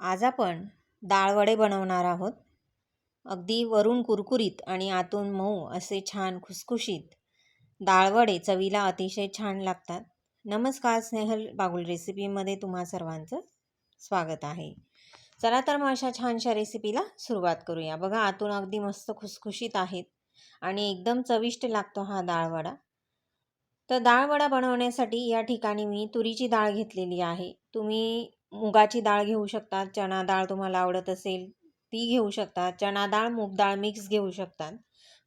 आज आपण डाळवडे बनवणार आहोत. अगदी वरून कुरकुरीत आणि आतून मऊ असे छान खुसखुशीत डाळवडे चवीला अतिशय छान लागतात. नमस्कार स्नेहल बागुल रेसिपीमध्ये तुम्हा सर्वांचं स्वागत आहे. चला तर मग अशा छानशा रेसिपीला सुरुवात करूया. बघा आतून अगदी मस्त खुसखुशीत आहेत आणि एकदम चविष्ट लागतो हा डाळवडा. तर डाळवडा बनवण्यासाठी या ठिकाणी मी तुरीची डाळ घेतलेली आहे. तुम्ही मुगाची डाळ घेऊ शकतात चणा डाळ तुम्हाला आवडत असेल ती घेऊ शकतात. चणा डाळ मूग डाळ मिक्स घेऊ शकतात.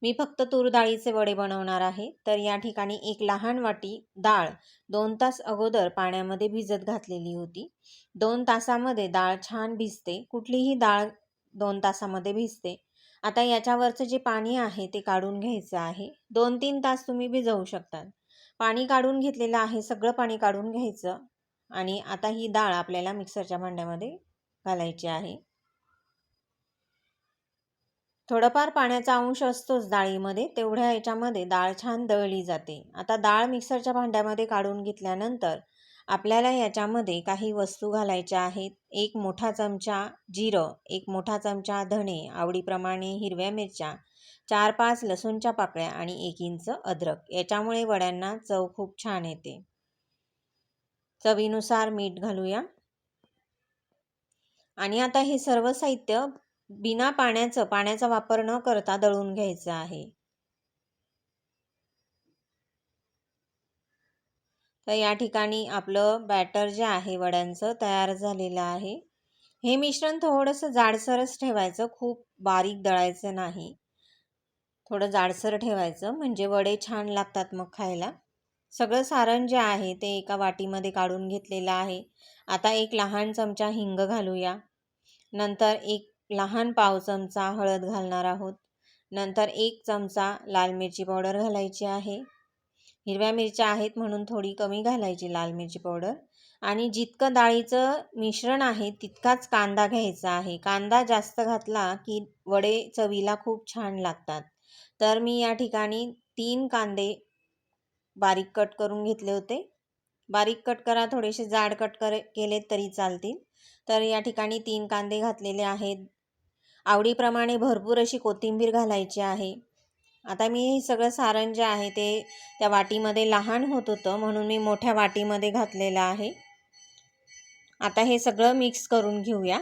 मी फक्त तूर डाळीचे वडे बनवणार आहे. तर या ठिकाणी एक लहान वाटी डाळ दोन तास अगोदर पाण्यामध्ये भिजत घातलेली होती. दोन तासामध्ये डाळ छान भिजते. कुठलीही डाळ दोन तासामध्ये भिजते. आता याच्यावरचं जे पाणी आहे ते काढून घ्यायचं आहे. दोन तीन तास तुम्ही भिजवू शकतात. पाणी काढून घेतलेलं आहे. सगळं पाणी काढून घ्यायचं. आणि आता ही डाळ आपल्याला मिक्सरच्या भांड्यामध्ये घालायची आहे. थोडंफार पाण्याचा अंश असतोच डाळीमध्ये तेवढ्या याच्यामध्ये डाळ छान दळली जाते. आता डाळ मिक्सरच्या भांड्यामध्ये काढून घेतल्यानंतर आपल्याला याच्यामध्ये काही वस्तू घालायच्या आहेत. एक मोठा चमचा जिरं एक मोठा चमचा धणे आवडीप्रमाणे हिरव्या मिरच्या चार पाच लसूणच्या पाकळ्या आणि एक इंच अद्रक. याच्यामुळे वड्यांना चव खूप छान येते. चवीनुसार मीठ घालूया. आणि आता हे सर्व साहित्य बिना पाण्याचं पाण्याचा वापर न करता दळून घ्यायचं आहे. तर या ठिकाणी आपलं बॅटर जे आहे वड्यांचं तयार झालेलं आहे. हे मिश्रण थोडंसं जाडसरच ठेवायचं खूप बारीक दळायचं नाही. थोडं जाडसर ठेवायचं म्हणजे वडे छान लागतात मग खायला. सगळं सारण जे आहे ते एका वाटीमध्ये काढून घेतलेलं आहे. आता एक लहान चमचा हिंग घालूया. नंतर एक लहान पाव चमचा हळद घालणार आहोत. नंतर एक चमचा लाल मिरची पावडर घालायची आहे. हिरव्या मिरच्या आहेत म्हणून थोडी कमी घालायची लाल मिरची पावडर. आणि जितकं डाळीचं मिश्रण आहे तितकाच कांदा घ्यायचा आहे. कांदा जास्त घातला की वडे चवीला खूप छान लागतात. तर मी या ठिकाणी तीन कांदे बारीक कट करून घेतले होते. बारीक कट करा थोडेसे जाड कट कर केले तरी चालतील. तर या ठिकाणी तीन कांदे घातलेले आहेत. आवडीप्रमाणे भरपूर अशी कोथिंबीर घालायची आहे. आता मी हे सगळं सारण जे आहे ते त्या वाटीमध्ये लहान होत होतं म्हणून मी मोठ्या वाटीमध्ये घातलेलं आहे. आता हे सगळं मिक्स करून घेऊया.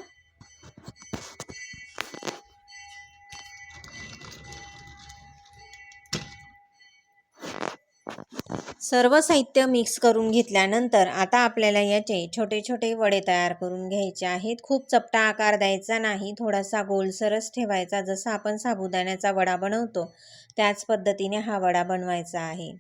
सर्व साहित्य मिक्स करून घेतल्यानंतर आता आपल्याला याचे छोटे छोटे वडे तयार करून घ्यायचे आहेत. खूप चपटा आकार द्यायचा नाही. थोडासा गोलसरस ठेवायचा जसा आपण साबुदाण्याचा वडा बनवतो. त्याच पद्धतीने हा वडा बनवायचा आहे.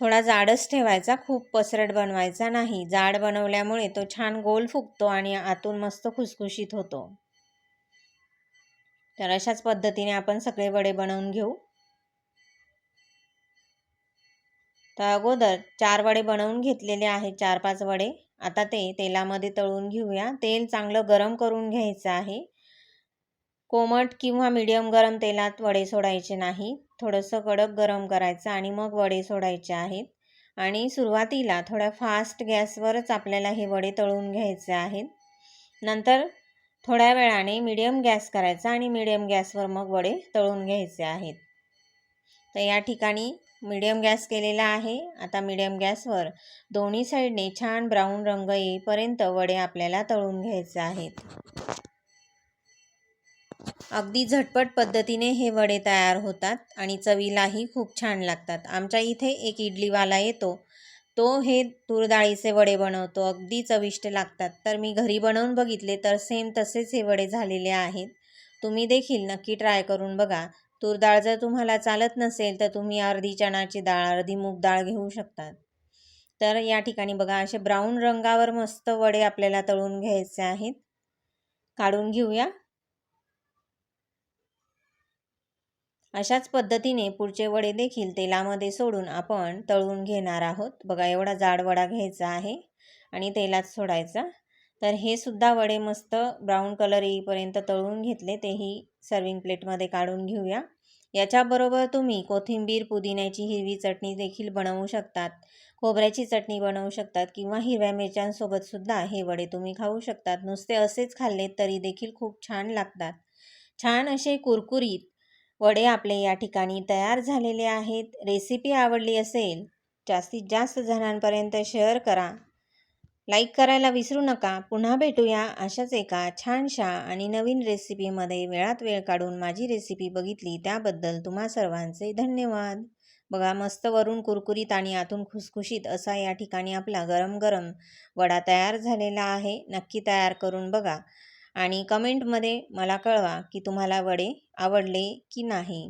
थोडा जाडच ठेवायचा खूप पसरट बनवायचा नाही. जाड बनवल्यामुळे तो छान गोल फुगतो आणि आतून मस्त खुसखुशीत होतो. तर अशाच पद्धतीने आपण सगळे वडे बनवून घेऊ. तर अगोदर चार वडे बनवून घेतलेले आहेत चार पाच वडे. आता ते तेलामध्ये तळून घेऊया. तेल चांगलं गरम करून घ्यायचं आहे. कोमट किंवा मिडियम गरम तेलात वडे सोडायचे नाही. थोडंसं कडक गरम करायचं आणि मग वडे सोडायचे आहेत. आणि सुरुवातीला थोड्या फास्ट गॅसवरच आपल्याला हे वडे तळून घ्यायचे आहेत. नंतर थोड्या वेळाने मिडियम गॅस करायचा आणि मीडियम गॅसवर मग वडे तळून घ्यायचे आहेत. तर या ठिकाणी मीडियम गॅस केलेला आहे. आता मीडियम गॅसवर दोन्ही साईडने छान ब्राऊन रंग येईपर्यंत वडे आपल्याला तळून घ्यायचे आहेत. अगदी झटपट पद्धतीने हे वडे तयार होतात आणि चवीलाही खूप छान लागतात. आमच्या इथे एक इडलीवाला येतो. तो हे तूर डाळीचे वडे बनवतो. अगदी चविष्ट लागतात. तर मी घरी बनवून बघितले तर सेम तसेच हे वडे झालेले आहेत. तुम्ही देखील नक्की ट्राय करून बघा. तूर डाळ जर तुम्हाला चालत नसेल तर तुम्ही अर्धी चणाची डाळ अर्धी मूग डाळ घेऊ शकतात. तर या ठिकाणी बघा असे ब्राऊन रंगावर मस्त वडे आपल्याला तळून घ्यायचे आहेत. काढून घेऊया. अशाच पद्धतीने पुढचे वडे देखील तेलामध्ये सोडून आपण तळून घेणार आहोत. बघा एवढा जाड वडा घ्यायचा आहे आणि तेलात सोडायचा. तर हे सुद्धा वडे मस्त ब्राऊन कलर येईपर्यंत तळून घेतले. तेही सर्विंग प्लेटमध्ये काढून घेऊया. याच्याबरोबर तुम्ही कोथिंबीर पुदिन्याची हिरवी चटणी देखील बनवू शकतात. खोबऱ्याची चटणी बनवू शकतात किंवा हिरव्या मिरच्यांसोबत सुद्धा हे वडे तुम्ही खाऊ शकतात. नुसते असेच खाल्ले तरी देखील खूप छान लागतात. छान असे कुरकुरीत वडे आपले या ठिकाणी तयार झालेले आहेत. रेसिपी आवडली असेल जास्तीत जास्त जणांपर्यंत शेअर करा. लाईक करायला विसरू नका. पुन्हा भेटूया अशाच एका छानशा आणि नवीन रेसिपीमध्ये वेळात वेळ काढून माझी रेसिपी बघितली त्याबद्दल तुम्हा सर्वांचे धन्यवाद. बघा मस्त वरून कुरकुरीत आणि आतून खुसखुशीत असा या ठिकाणी आपला गरम गरम वडा तयार झालेला आहे. नक्की तयार करून बघा. आणि कमेंटमध्ये मला कळवा की तुम्हाला वडे आवडले की नाही.